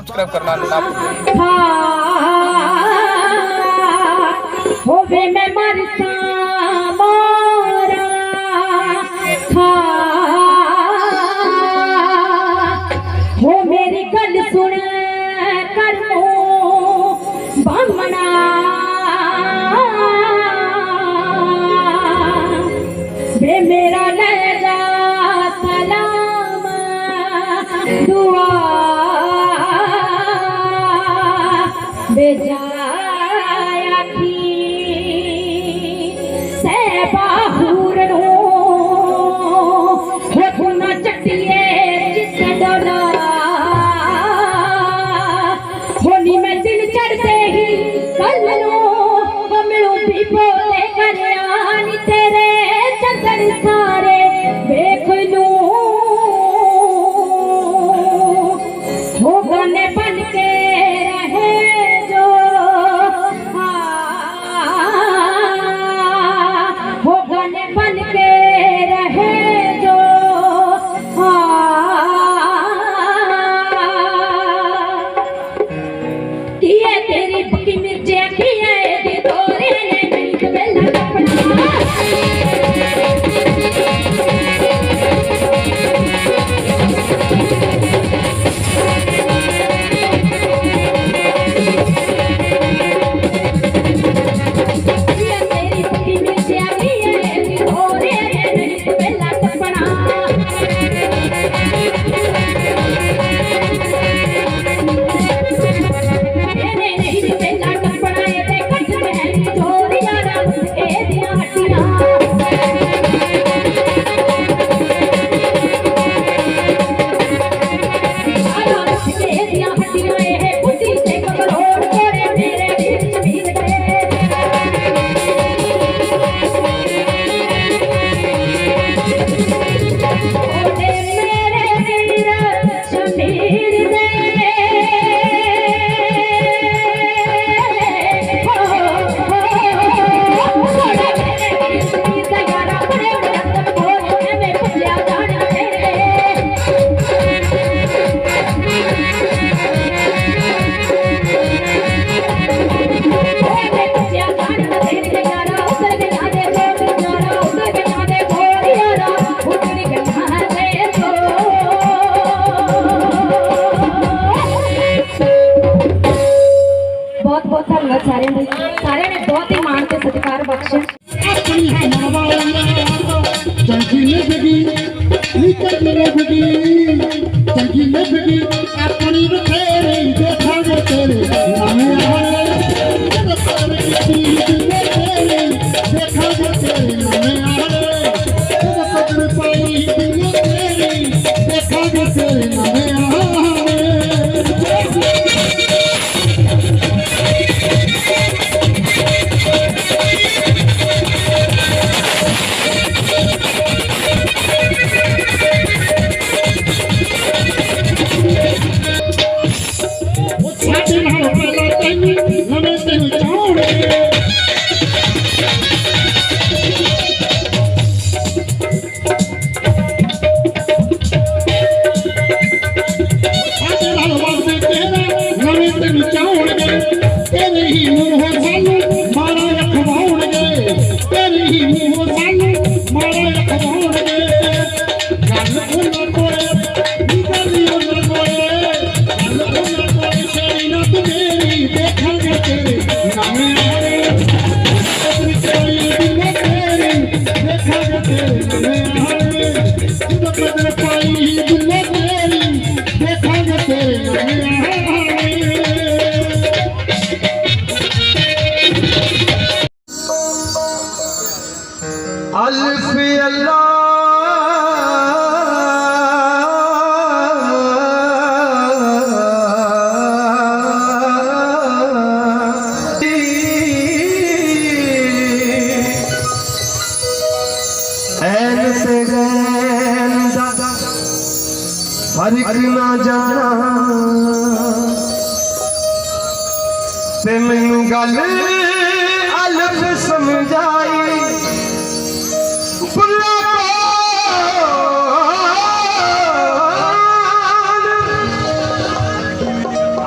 Subscribe करना ना होवे हाँ, मैं मरता हाँ, मेरी गल सुन वे मेरा सलाम दुआ বেজা ਭੰਗਤ ਸਾਰਿਆਂ ਦੇ ਸਾਰਿਆਂ ਨੇ ਬਹੁਤ ਹੀ ਮਾਣ ਤੇ ਸਤਿਕਾਰ ਬਖਸ਼ਿਆ। ਆਪਣੀ ਹਮਾਵਾ ਚੰਗੀ ਲੱਗਦੀ ਨਿਕਲ ਲੱਗਦੀ ਚੰਗੀ ਲੱਗਦੀ ਆਪਣੀ ਬਥੇਰੇ ছেলে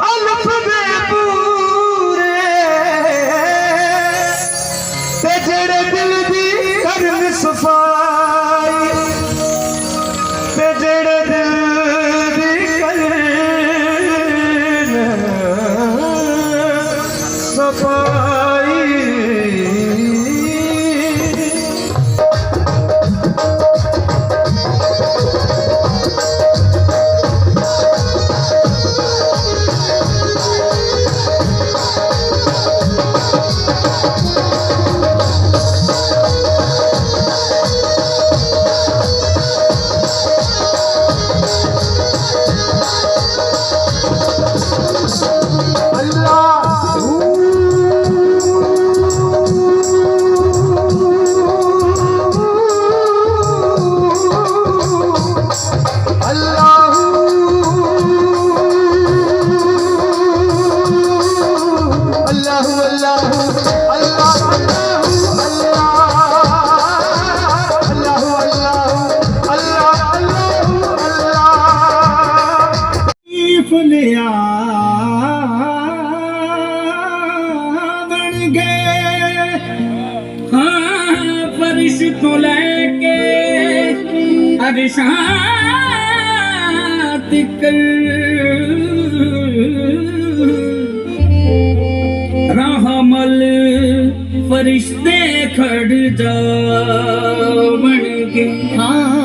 अलफ़ पूरे। दिल जी सफ़ाई ਗਏ ਹਾਂ ਫਰਿਸ਼ ਤੋਂ ਲੈ ਕੇ ਅਰਸ਼ਾਂ ਤੱਕ ਰਹਿਮਲ ਫਰਿਸ਼ਤੇ ਖੜ ਜਾਵਣਗੇ ਹਾਂ।